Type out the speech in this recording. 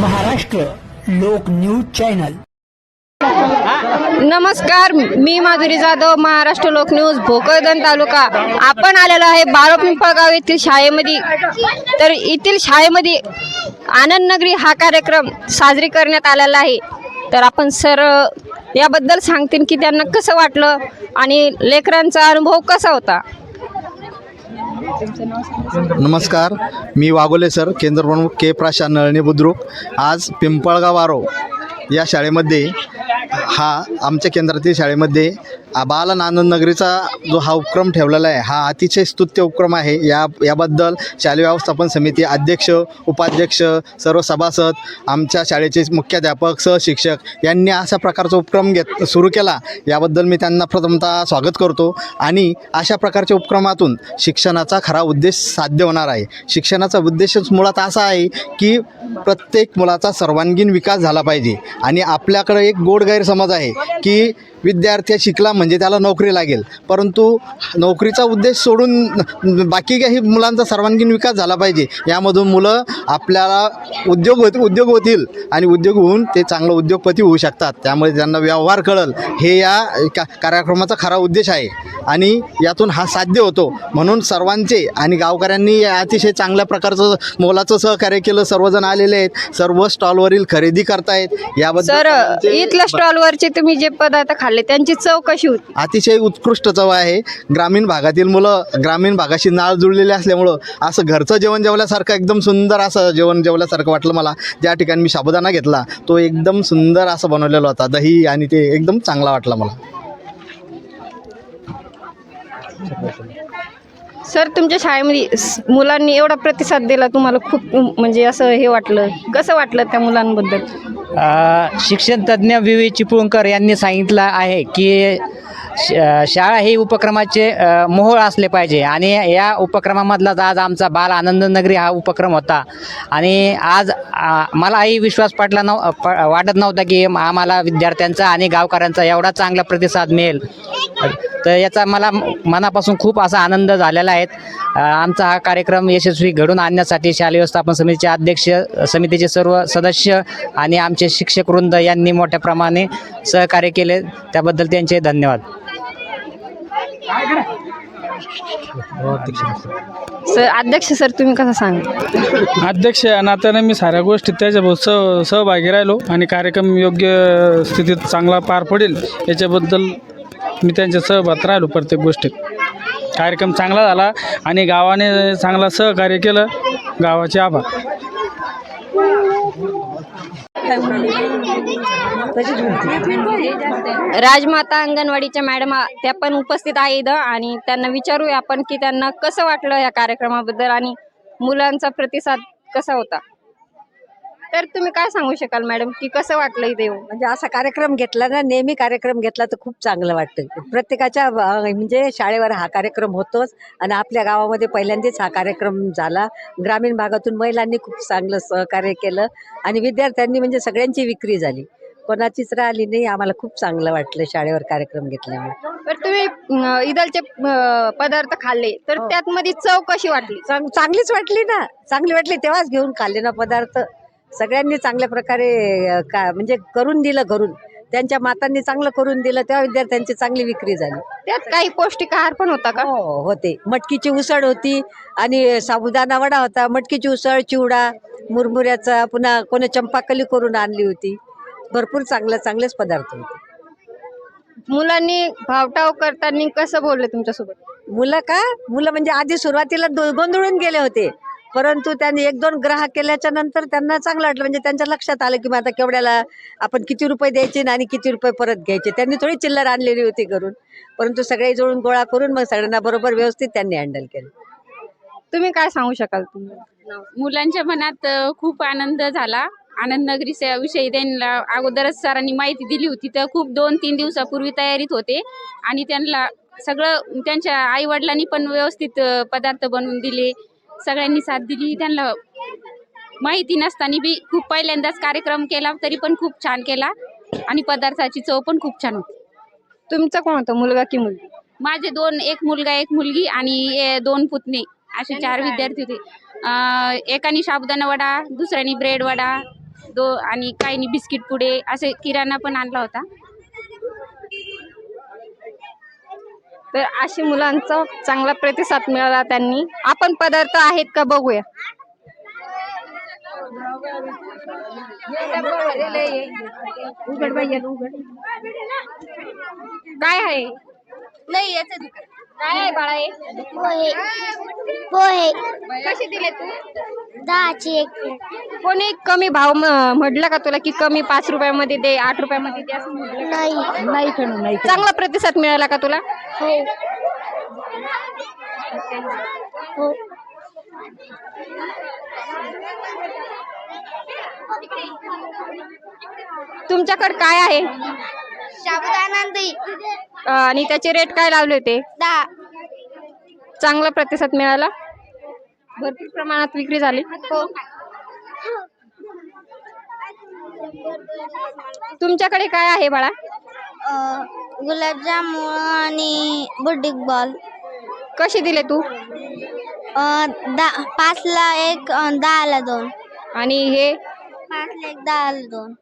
महाराष्ट्र लोक news channel. नमस्कार मी माधुरी जाधव महाराष्ट्र लोक न्यूज भोकरदन तालुका. आपण आलेलो आहे बारो पिंपळगाव येथील शाळेमध्ये. तर येथील शाळेमध्ये आनंद नगरी हा कार्यक्रम साजरी करण्यात आलेला आहे. तर आपण सर याबद्दल सांगतील की त्यांना कसं वाटलं आणि लेकरांचा अनुभव कसा होता? नमस्कार मी वागोले सर केंद्र प्रमुख के प्राशा नळणे बुद्रुक. आज पिंपळगाव आरो या शाळेमध्ये हा आमच्या केंद्रातील शाळेमध्ये बालनानंद आनंद नगरीचा जो हा उपक्रम ठेवलेला आहे हा अतिशय स्तुत्य उपक्रम आहे. या याबद्दल शालेय व्यवस्थापन समिती अध्यक्ष उपाध्यक्ष सर्व सभासद आमच्या शाळेचे मुख्याध्यापक सहशिक्षक यांनी अशा प्रकारचा उपक्रम घेत सुरू केला. याबद्दल मी त्यांना प्रथमतः स्वागत करतो आणि अशा प्रकारच्या उपक्रमातून शिक्षणाचा खरा उद्देश साध्य होणार आहे. शिक्षणाचा उद्देशच मुळात असा आहे की प्रत्येक मुलाचा सर्वांगीण विकास झाला पाहिजे आणि आपल्याकडे एक गोड गैरसमज आहे की विद्यार्थी शिकला म्हणजे त्याला नोकरी लागेल. परंतु नोकरीचा उद्देश सोडून बाकी काही मुलांचा सर्वांगीण विकास झाला पाहिजे. यामधून मुलं आपल्याला उद्योग होत उद्योग होतील आणि उद्योग होऊन ते चांगलं उद्योगपती होऊ शकतात. त्यामुळे त्यांना व्यवहार कळल. हे या का कार्यक्रमाचा खरा उद्देश आहे. आणि यातून हा साध्य होतो. म्हणून सर्वांचे आणि गावकऱ्यांनी अतिशय चांगल्या प्रकारचं मोलाचं सहकार्य केलं. सर्वजण आलेले आहेत. सर्व स्टॉलवरील खरेदी करतायत. याबद्दल इथल्या स्टॉलवरचे तुम्ही जे पदार्थ खाल्ले त्यांची चव कशी होती? अतिशय उत्कृष्ट चव आहे. ग्रामीण भागातील मुलं ग्रामीण भागाशी नाळ जुळलेले असल्यामुळं असं घरचं जेवण जेवल्यासारखं एकदम सुंदर असं जेवण जेवल्यासारखं वाटलं मला. ज्या ठिकाणी मी साबुदाणा घेतला तो एकदम सुंदर असं बनवलेला होता. दही आणि ते एकदम चांगला वाटला मला. सर तुमच्या शाळेमध्ये स- मुलांनी एवढा प्रतिसाद दिला तुम्हाला खूप म्हणजे असं हे वाटलं. कसं वाटलं त्या मुलांबद्दल? शिक्षणतज्ज्ञ शिक्षण वि. वी. चिपळूणकर यांनी सांगितलं आहे की श शाळा ही उपक्रमाचे मोहोळ असले पाहिजे. आणि या उपक्रमामधलाच आज आमचा बाल आनंद नगरी हा उपक्रम होता. आणि आज मलाही विश्वास पटला नव प वाटत नव्हता की आम्हाला विद्यार्थ्यांचा आणि गावकऱ्यांचा एवढा चांगला प्रतिसाद मिळेल. तर याचा मला मनापासून खूप असा आनंद झालेला आहे. आमचा हा कार्यक्रम यशस्वी घडून आणण्यासाठी शालेय व्यवस्थापन समितीचे अध्यक्ष समितीचे सर्व सदस्य आणि आम आमचे शिक्षक वृंद यांनी मोठ्या प्रमाणे सहकार्य केले. त्याबद्दल त्यांचे धन्यवाद. सर अध्यक्ष सर तुम्ही कसं सांग? अध्यक्ष या नात्याने मी साऱ्या गोष्टीत त्याच्याबरोबर सह सहभागी राहिलो आणि कार्यक्रम योग्य स्थितीत चांगला पार पडेल याच्याबद्दल मी त्यांच्या सहभागात राहिलो प्रत्येक गोष्टीत. कार्यक्रम चांगला झाला आणि गावाने चांगला सहकार्य केलं. गावाचे आभार. राजमाता अंगणवाडीच्या मॅडम त्या पण उपस्थित आहे इथं आणि त्यांना विचारूया आपण की त्यांना कसं वाटलं या कार्यक्रमाबद्दल आणि मुलांचा प्रतिसाद कसा होता? तर तुम्ही काय सांगू शकाल मॅडम की कसं वाटलं इथे येऊन म्हणजे असा कार्यक्रम घेतला ना नेहमी कार्यक्रम घेतला तर खूप चांगलं वाटतं. प्रत्येकाच्या अं, म्हणजे शाळेवर हा कार्यक्रम होतोच आणि आपल्या गावामध्ये पहिल्यांदाच हा कार्यक्रम झाला. ग्रामीण भागातून महिलांनी खूप चांगलं सहकार्य केलं आणि विद्यार्थ्यांनी म्हणजे सगळ्यांची विक्री झाली. कोणाचीच राहिली नाही आम्हाला खूप चांगलं वाटलं शाळेवर कार्यक्रम घेतल्यामुळे. तर तुम्ही अं, इथलचे अं, पदार्थ खाल्ले तर हो. त्यात मध्ये चव कशी वाटली? चांग चांगलीच वाटली ना. चांगली वाटली तेव्हाच घेऊन खाल्ले ना पदार्थ. सगळ्यांनी चांगल्या प्रकारे का म्हणजे करून दिलं घरून. त्यांच्या मातांनी चांगलं करून दिलं तेव्हा विद्यार्थ्यांची चांगली विक्री झाली. त्यात काही पौष्टिक आहार पण होता का? हो होते. मटकीची उसळ होती आणि साबुदाणा वडा होता. मटकीची उसळ चिवडा मुरमुऱ्याचा पुन्हा कोणी चंपाकली करून आणली होती. भरपूर चांगले चांगलेच पदार्थ होते. मुलांनी भावटाव करताना कसं बोलले तुमच्यासोबत? मुलं का? मुलं म्हणजे आधी सुरुवातीला दो- गोंधळून गेले होते. परंतु त्यांनी एक दोन ग्राहक केल्याच्यानंतर त्यांना चांगलं वाटलं. म्हणजे त्यांच्या लक्षात आलं की मग आता केवढ्याला आपण किती रुपये द्यायचे आणि किती रुपये परत घ्यायचे. त्यांनी थोडी चिल्लर आणलेली होती घरून. परंतु सगळे जोडून गोळा करून मग सगळ्यांना बरोबर व्यवस्थित त्यांनी हँडल केलं. तुम्ही काय सांगू शकाल तुम्ही मुलांच्या मनात खूप आनंद झाला. आनंद नगरी विषयी त्यांना अगोदरच सरांनी माहिती दिली होती. तर खूप दोन तीन दिवसापूर्वी तयारीत होते. आणि त्यांना सगळं त्यांच्या आई वडिलांनी पण व्यवस्थित पदार्थ बनवून दिले. सगळ्यांनी साथ दिली. त्यांना माहिती नसताना बी खूप पहिल्यांदाच कार्यक्रम केला तरी पण खूप छान केला. आणि पदार्थाची चव पण खूप छान होती. तुमचा कोण होता मुलगा की मुलगी? माझे दोन एक मुलगा एक मुलगी आणि ए- दोन पुतणे असे चार विद्यार्थी होते. अं, एकाने साबुदाणा वडा दुसऱ्याने ब्रेड वडा दो आणि काही बिस्किट पुडे असे किराणा पण आणला होता. तर अशी मुलांचा चांगला प्रतिसाद मिळाला त्यांनी. आपण पदार्थ आहेत का बघूया. काय आहे? नाही याचं दुकान. काय आहे बाळा हे. पोहे. पोहे. कसे दिले तू? दहाची एक कोणी कमी भाव म- म्हटलं का तुला की कमी पाच रुपयामध्ये दे आठ रुपयामध्ये दे असं म्हटलं नाही. नाही खणू नाही चांगला प्रतिसाद मिळाला का तुला? हो. हो. तुमच्याकडे काय आहे? अं, आणि त्याचे रेट काय लावले होते? दहा. चांगला प्रतिसाद मिळाला? भरपूर प्रमाणात विक्री झाली. हो. तुमच्याकडे काय आहे बाळा? गुलाबजामुन आणि बुड्डिक बॉल. कशी दिले तू? दहा पाचला एक अं, दहाला दोन. आणि हे? पाचला एक दहाला दोन.